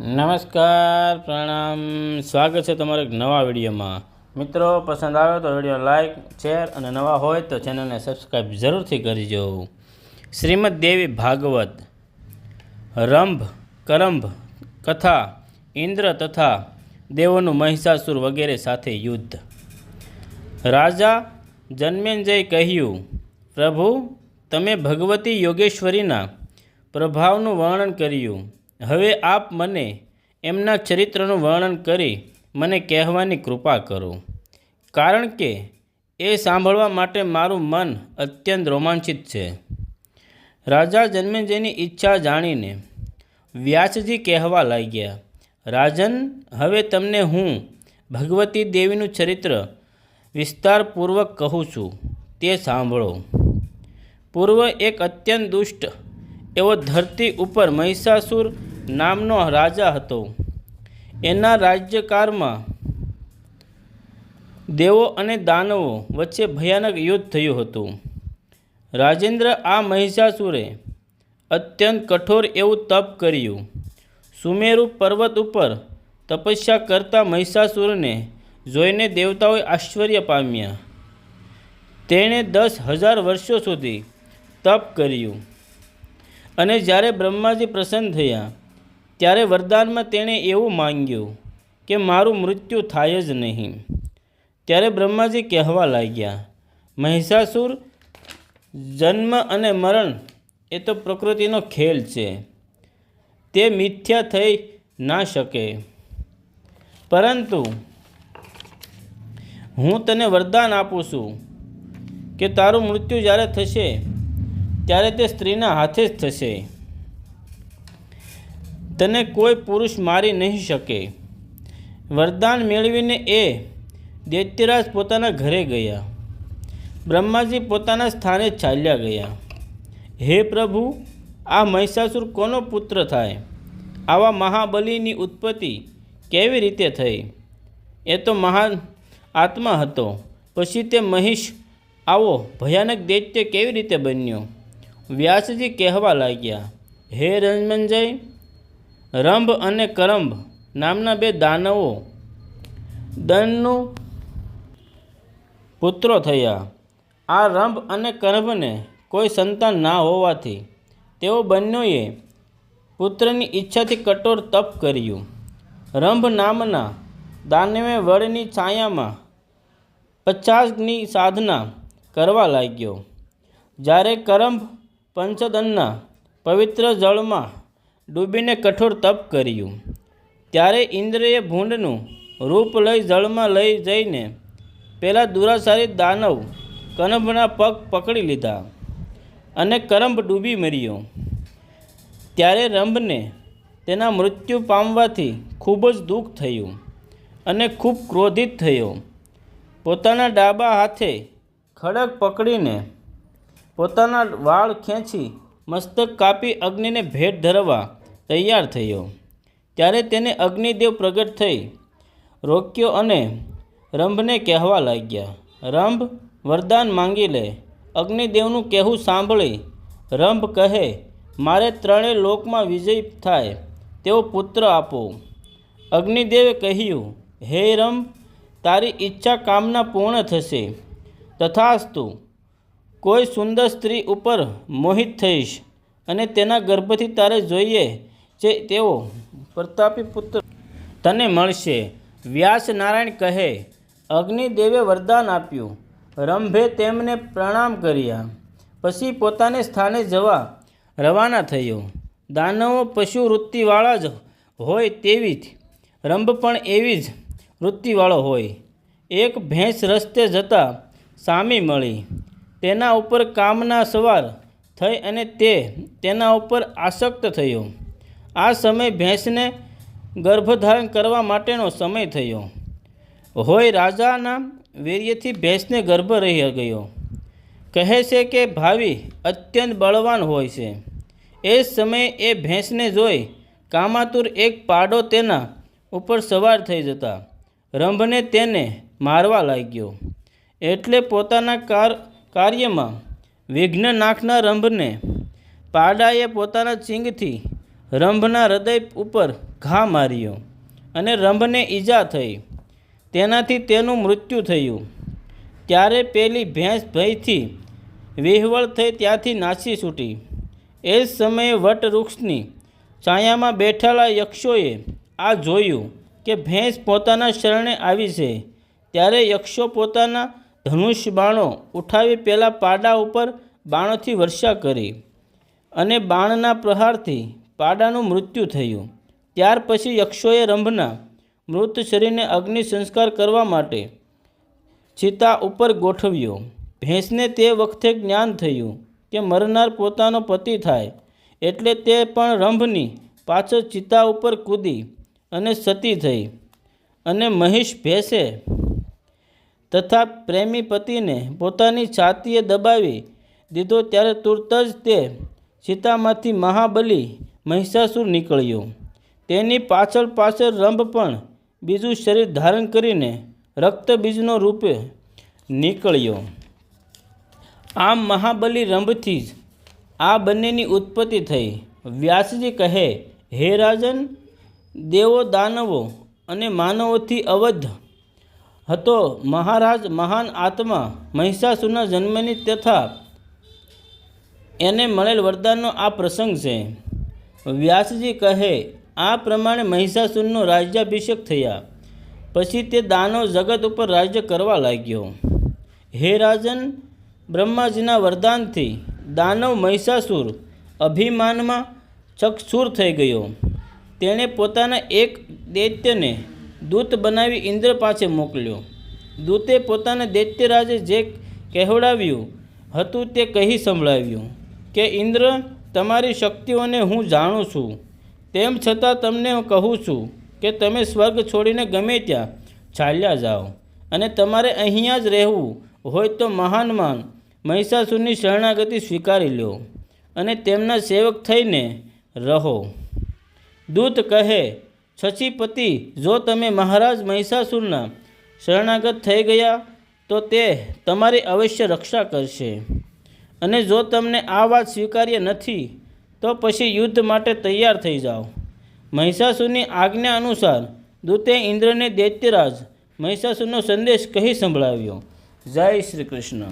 નમસ્કાર, પ્રણામ. સ્વાગત છે તમારા એક નવા વિડીયોમાં. મિત્રો, પસંદ આવે તો વીડિયો લાઇક શેર અને નવા હોય તો ચેનલને સબસ્ક્રાઈબ જરૂરથી કરજો. શ્રીમદ દેવી ભાગવત, રંભ, કરંભ, કથા, ઇન્દ્ર તથા દેવોનું મહિષાસુર વગેરે સાથે યુદ્ધ. રાજા જન્મેન્જય કહ્યું, પ્રભુ, તમે ભગવતી યોગેશ્વરીના પ્રભાવનું વર્ણન કર્યું. હવે આપ મને એમના ચરિત્રનું વર્ણન કરી મને કહેવાની કૃપા કરો. કારણ કે એ સાંભળવા માટે મારું મન અત્યંત રોમાંચિત છે. રાજા જન્મેજયની ઈચ્છા જાણીને વ્યાસજી કહેવા લાગ્યા, રાજન, હવે તમને હું ભગવતી દેવીનું ચરિત્ર વિસ્તારપૂર્વક કહું છું. તે સાંભળો. પૂર્વ એક અત્યંત દુષ્ટ એવો ધરતી ઉપર મહિષાસુર નામનો રાજા હતો. એના રાજ્યકાળમાં દેવો અને દાનવો વચ્ચે ભયાનક યુદ્ધ થયું હતું. રાજેન્દ્ર આ મહિષાસુરે અત્યંત કઠોર એવું તપ કર્યું. સુમેરુ પર્વત ઉપર તપસ્યા કરતા મહિષાસુરને જોઈને દેવતાઓએ આશ્ચર્ય પામ્યા. તેણે દસ હજાર વર્ષો સુધી તપ કર્યું. અને જ્યારે બ્રહ્માજી પ્રસન્ન થયા ત્યારે વરદાનમાં તેણે એવું માંગ્યું કે મારું મૃત્યુ થાય જ નહીં. ત્યારે બ્રહ્માજી કહેવા લાગ્યા, મહિષાસુર, જન્મ અને મરણ એ તો પ્રકૃતિનો ખેલ છે. તે મિથ્યા થઈ ના શકે. પરંતુ હું તને વરદાન આપું છું કે તારું મૃત્યુ જ્યારે થશે, ત્યારે તે સ્ત્રીના હાથે જ થશે. તને કોઈ પુરુષ મારી નહીં શકે. વરદાન મેળવીને એ દૈત્યરાજ પોતાના ઘરે ગયા. બ્રહ્માજી પોતાના સ્થાને ચાલ્યા ગયા. હે પ્રભુ, આ મહિષાસુર કોનો પુત્ર થાય? આવા મહાબલીની ઉત્પત્તિ કેવી રીતે થઈ? એ તો મહાન આત્મા હતો. પછી તે મહિષ, આવો ભયાનક દૈત્ય કેવી રીતે બન્યો? વ્યાસજી કહેવા લાગ્યા, હે રંજમંજય રંભ અને કરંભ નામના બે દાનવો દનનું પુત્રો થયા. આ રંભ અને કરંભને કોઈ સંતાન ના હોવાથી તેઓ બંનેએ પુત્રની ઈચ્છાથી કઠોર તપ કર્યું. રંભ નામના દાનવે વડની છાયામાં પચાસની સાધના કરવા લાગ્યો. જ્યારે કરંભ પંચદનના પવિત્ર જળમાં ડૂબીને કઠોર તપ કર્યું. ત્યારે ઇન્દ્રએ ભૂંડનું રૂપ લઈ જળમાં લઈ જઈને પેલા દુરાસારી દાનવ કરંભના પગ પકડી લીધા અને કરંભ ડૂબી મર્યો. ત્યારે રંભને તેના મૃત્યુ પામવાથી ખૂબ જ દુઃખ થયું અને ખૂબ ક્રોધિત થયો. પોતાના ડાબા હાથે ખડગ પકડીને પોતાના વાળ ખેંચી મસ્તક કાપી અગ્નિને ભેટ ધરવા તૈયાર થયો. ત્યારે તેને અગ્નિદેવ પ્રગટ થઈ રોક્યો અને રંભને કહેવા લાગ્યા, રંભ, વરદાન માંગી લે. અગ્નિદેવનું કહેવું સાંભળી. રંભ કહે, મારે ત્રણેય લોકમાં વિજય થાય તેવો પુત્ર આપો. અગ્નિદેવે કહ્યું, હે રંભ, તારી ઈચ્છા કામના પૂર્ણ થશે. તથાસ્તુ, કોઈ સુંદર સ્ત્રી ઉપર મોહિત થઈશ અને તેના ગર્ભથી તારે જોઈએ જે તેઓ પ્રતાપી પુત્ર તને મળશે. વ્યાસ નારાયણ કહે, અગ્નિદેવે વરદાન આપ્યું. રંભે તેમને પ્રણામ કર્યા. પછી પોતાને સ્થાને જવા રવાના થયો. દાનવો પશુ વૃત્તિવાળા જ હોય તેવી જ. રંભ પણ એવી જ વૃત્તિવાળો હોય. એક ભેંસ રસ્તે જતાં સામી મળી. તેના ઉપર કામના સવાર થઈ અને તે તેના ઉપર આસક્ત થયો. આ સમય ભેંસને ગર્ભધારણ કરવા માટેનો સમય થયો. હોય રાજાના વીર્યથી ભેંસને ગર્ભ રહી ગયો. કહે છે કે ભાવિ અત્યંત બળવાન હોય છે. એ સમયે એ ભેંસને જોઈ કામાતુર એક પાડો તેના ઉપર સવાર થઈ જતા. રંભને તેને મારવા લાગ્યો. એટલે પોતાના કાર, કાર્યમાં વિઘ્ન નાખનાર રંભને પાડાએ પોતાના ચીંગથી રંભના હૃદય ઉપર ઘા માર્યો અને રંભને ઈજા થઈ. તેનાથી તેનું મૃત્યુ થયું. ત્યારે પેલી ભેંસ ભયથી વિહવળ થઈ ત્યાંથી નાસી છૂટી. એ જ સમયે વટવૃક્ષની છાયામાં બેઠેલા યક્ષોએ આ જોયું કે ભેંસ પોતાના શરણે આવી છે. ત્યારે યક્ષો પોતાના ધનુષ બાણો ઉઠાવી પહેલાં પાડા ઉપર બાણોથી વર્ષા કરી અને બાણના પ્રહારથી પાડાનું મૃત્યુ થયું. ત્યાર પછી યક્ષોએ રંભના મૃત શરીરને અગ્નિ સંસ્કાર કરવા માટે ચિતા ઉપર ગોઠવ્યો. ભેંસને તે વખતે જ્ઞાન થયું કે મરનાર પોતાનો પતિ થાય એટલે તે પણ રંભની પાછળ ચિતા ઉપર કૂદી અને સતી થઈ. અને મહિષ ભેંસે તથા પ્રેમી પતિને પોતાની છાતીએ દબાવી દીધો ત્યારે તુરત જ તે સીતામાંથી મહાબલી મહિષાસુર નીકળ્યો. તેની પાછળ પાછળ રંભ પણ બીજું શરીર ધારણ કરીને રક્તબીજનો રૂપે નીકળ્યો. આમ મહાબલી રંભથી જ આ બંનેની ઉત્પત્તિ થઈ. વ્યાસજી કહે, હે રાજન, દેવો દાનવો અને માનવોથી અવધ હતો મહારાજ મહાન આત્મા મહિષાસુરના જન્મની તથા એને મળેલ વરદાનનો આ પ્રસંગ છે. વ્યાસજી કહે, આ પ્રમાણે મહિષાસુરનો રાજ્યાભિષેક થયા. પછી તે દાનવ જગત ઉપર રાજ્ય કરવા લાગ્યો. હે રાજન, બ્રહ્માજીના વરદાનથી દાનવ મહિષાસુર અભિમાનમાં ચકસૂર થઈ ગયો. તેણે પોતાના એક દૈત્યને દૂત બનાવી ઇન્દ્ર પાસે મોકલ્યો. દૂતે પોતાના દૈત્યરાજે જે કહેવડાવ્યું હતું તે કહી સંભળાવ્યું કે, ઇન્દ્ર તમારી શક્તિઓને હું જાણું છું. તેમ છતાં તમને કહું છું કે તમે સ્વર્ગ છોડીને ગમે ત્યાં ચાલ્યા જાઓ અને તમારે અહીંયા જ રહેવું હોય તો મહાન માન મહિષાસુરની શરણાગતિ સ્વીકારી લો અને તેમના સેવક થઈને રહો. દૂત કહે છછીપતિ જો તમે મહારાજ મહિષાસુરના શરણાગત થઈ ગયા તો તે તમારી અવશ્ય રક્ષા કરશે. અને જો તમને આ વાત સ્વીકાર્ય નથી, તો પછી યુદ્ધ માટે તૈયાર થઈ જાઓ. મહિષાસુરની આજ્ઞા અનુસાર દૂતે ઇન્દ્રને દૈત્યરાજ મહિષાસુરનો સંદેશ કહી સંભળાવ્યો. જય શ્રી કૃષ્ણ.